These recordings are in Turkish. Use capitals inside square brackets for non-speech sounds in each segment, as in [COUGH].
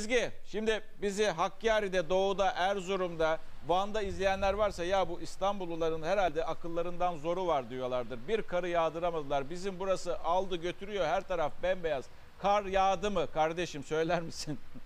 Ezgi şimdi bizi Hakkari'de, Doğu'da, Erzurum'da, Van'da izleyenler varsa ya bu İstanbulluların herhalde akıllarından zoru var diyorlardır. Bir karı yağdıramadılar. Bizim burası aldı götürüyor her taraf bembeyaz. Kar yağdı mı kardeşim söyler misin? [LAUGHS]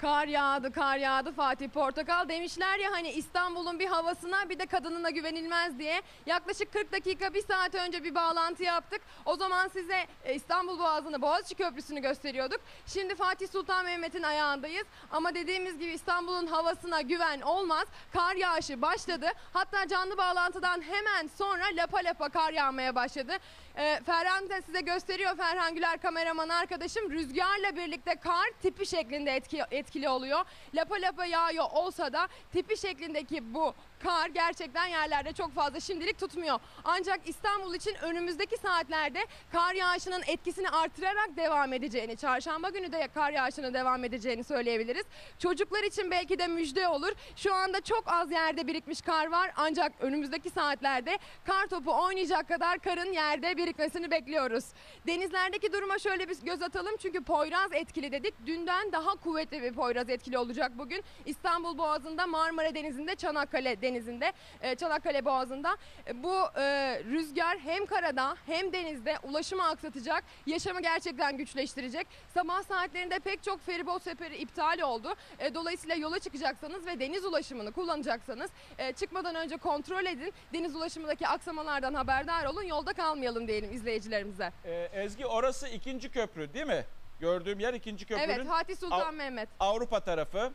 Kar yağdı, kar yağdı Fatih Portakal. Demişler ya hani İstanbul'un bir havasına bir de kadınına güvenilmez diye. Yaklaşık 40 dakika, bir saat önce bir bağlantı yaptık. O zaman size e, İstanbul Boğazı'nı, Boğaziçi Köprüsü'nü gösteriyorduk. Şimdi Fatih Sultan Mehmet'in ayağındayız. Ama dediğimiz gibi İstanbul'un havasına güven olmaz. Kar yağışı başladı. Hatta canlı bağlantıdan hemen sonra lapa lapa kar yağmaya başladı. E, Ferhan da size gösteriyor Ferhan Güler kameraman arkadaşım. Rüzgarla birlikte kar tipi şeklinde etki, etkili oluyor. Lapa lapa yağıyor olsa da tipi şeklindeki bu kar gerçekten yerlerde çok fazla şimdilik tutmuyor. Ancak İstanbul için önümüzdeki saatlerde kar yağışının etkisini artırarak devam edeceğini, çarşamba günü de kar yağışının devam edeceğini söyleyebiliriz. Çocuklar için belki de müjde olur. Şu anda çok az yerde birikmiş kar var ancak önümüzdeki saatlerde kar topu oynayacak kadar karın yerde birikmesini bekliyoruz. Denizlerdeki duruma şöyle bir göz atalım çünkü Poyraz etkili dedik. Dünden daha kuvvetli bir Poyraz etkili olacak bugün. İstanbul Boğazı'nda, Marmara Denizi'nde, Çanakkale Denizi'nde, e, Çanakkale Boğazı'nda E, bu e, rüzgar hem karada hem denizde ulaşımı aksatacak, yaşamı gerçekten güçleştirecek. Sabah saatlerinde pek çok feribot seferi iptal oldu. Dolayısıyla yola çıkacaksanız ve deniz ulaşımını kullanacaksanız çıkmadan önce kontrol edin. Deniz ulaşımındaki aksamalardan haberdar olun. Yolda kalmayalım diyelim izleyicilerimize. Ezgi orası ikinci köprü değil mi? Gördüğüm yer ikinci köprünün Evet Fatih Sultan Av- Mehmet. Avrupa tarafı.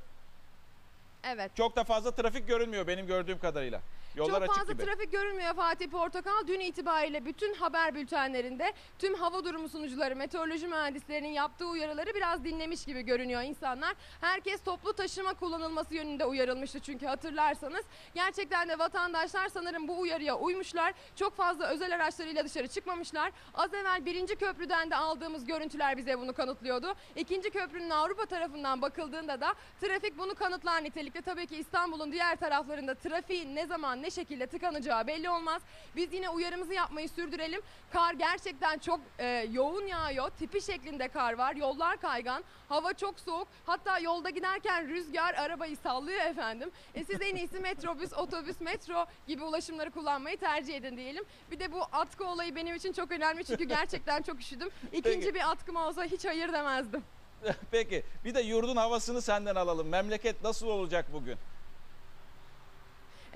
Evet. Çok da fazla trafik görünmüyor benim gördüğüm kadarıyla. Yollar Çok açık fazla gibi. trafik görünmüyor Fatih Portakal. Dün itibariyle bütün haber bültenlerinde tüm hava durumu sunucuları, meteoroloji mühendislerinin yaptığı uyarıları biraz dinlemiş gibi görünüyor insanlar. Herkes toplu taşıma kullanılması yönünde uyarılmıştı çünkü hatırlarsanız. Gerçekten de vatandaşlar sanırım bu uyarıya uymuşlar. Çok fazla özel araçlarıyla dışarı çıkmamışlar. Az evvel birinci köprüden de aldığımız görüntüler bize bunu kanıtlıyordu. İkinci köprünün Avrupa tarafından bakıldığında da trafik bunu kanıtlar nitelikte. Tabii ki İstanbul'un diğer taraflarında trafiğin ne zaman ne şekilde tıkanacağı belli olmaz. Biz yine uyarımızı yapmayı sürdürelim. Kar gerçekten çok e, yoğun yağıyor. Tipi şeklinde kar var. Yollar kaygan. Hava çok soğuk. Hatta yolda giderken rüzgar arabayı sallıyor efendim. E, siz en iyisi metrobüs, [LAUGHS] otobüs, metro gibi ulaşımları kullanmayı tercih edin diyelim. Bir de bu atkı olayı benim için çok önemli çünkü [LAUGHS] gerçekten çok üşüdüm. İkinci Peki. bir atkım olsa hiç hayır demezdim. [LAUGHS] Peki bir de yurdun havasını senden alalım. Memleket nasıl olacak bugün?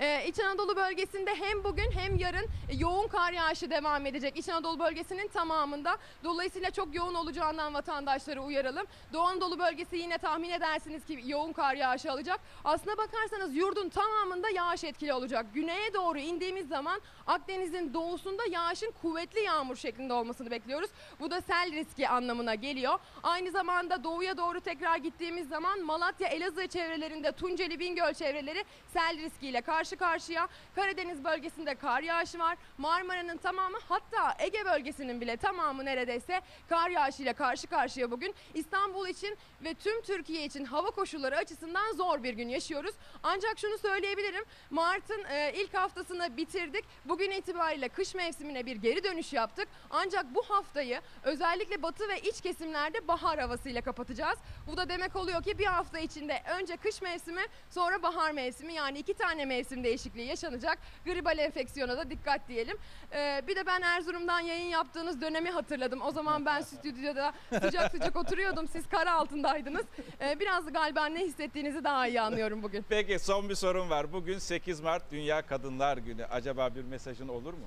Ee, İç Anadolu bölgesinde hem bugün hem yarın yoğun kar yağışı devam edecek. İç Anadolu bölgesinin tamamında. Dolayısıyla çok yoğun olacağından vatandaşları uyaralım. Doğu Anadolu bölgesi yine tahmin edersiniz ki yoğun kar yağışı alacak. Aslına bakarsanız yurdun tamamında yağış etkili olacak. Güneye doğru indiğimiz zaman Akdeniz'in doğusunda yağışın kuvvetli yağmur şeklinde olmasını bekliyoruz. Bu da sel riski anlamına geliyor. Aynı zamanda doğuya doğru tekrar gittiğimiz zaman Malatya, Elazığ çevrelerinde Tunceli, Bingöl çevreleri sel riskiyle karşı karşıya. Karadeniz bölgesinde kar yağışı var. Marmara'nın tamamı hatta Ege bölgesinin bile tamamı neredeyse kar yağışıyla karşı karşıya bugün. İstanbul için ve tüm Türkiye için hava koşulları açısından zor bir gün yaşıyoruz. Ancak şunu söyleyebilirim. Mart'ın e, ilk haftasını bitirdik. Bugün itibariyle kış mevsimine bir geri dönüş yaptık. Ancak bu haftayı özellikle batı ve iç kesimlerde bahar havasıyla kapatacağız. Bu da demek oluyor ki bir hafta içinde önce kış mevsimi sonra bahar mevsimi yani iki tane mevsim değişikliği yaşanacak. Gribal enfeksiyona da dikkat diyelim. Ee, bir de ben Erzurum'dan yayın yaptığınız dönemi hatırladım. O zaman ben stüdyoda sıcak sıcak oturuyordum. Siz kar altındaydınız. Ee, biraz galiba ne hissettiğinizi daha iyi anlıyorum bugün. Peki son bir sorum var. Bugün 8 Mart Dünya Kadınlar Günü. Acaba bir mesajın olur mu?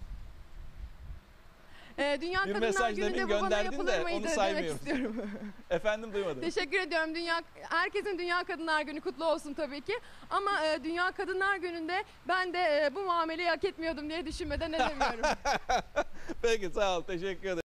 Ee, Dünya Bir Kadınlar mesaj Günü demin de bu bana gönderdin yapılır de onu mıydı demek saymıyorum. istiyorum. [LAUGHS] Efendim duymadım. Teşekkür ediyorum. Dünya herkesin Dünya Kadınlar Günü kutlu olsun tabii ki. Ama e, Dünya Kadınlar Günü'nde ben de e, bu muameleyi hak etmiyordum diye düşünmeden edemiyorum. [LAUGHS] Peki sağ ol. Teşekkür ederim.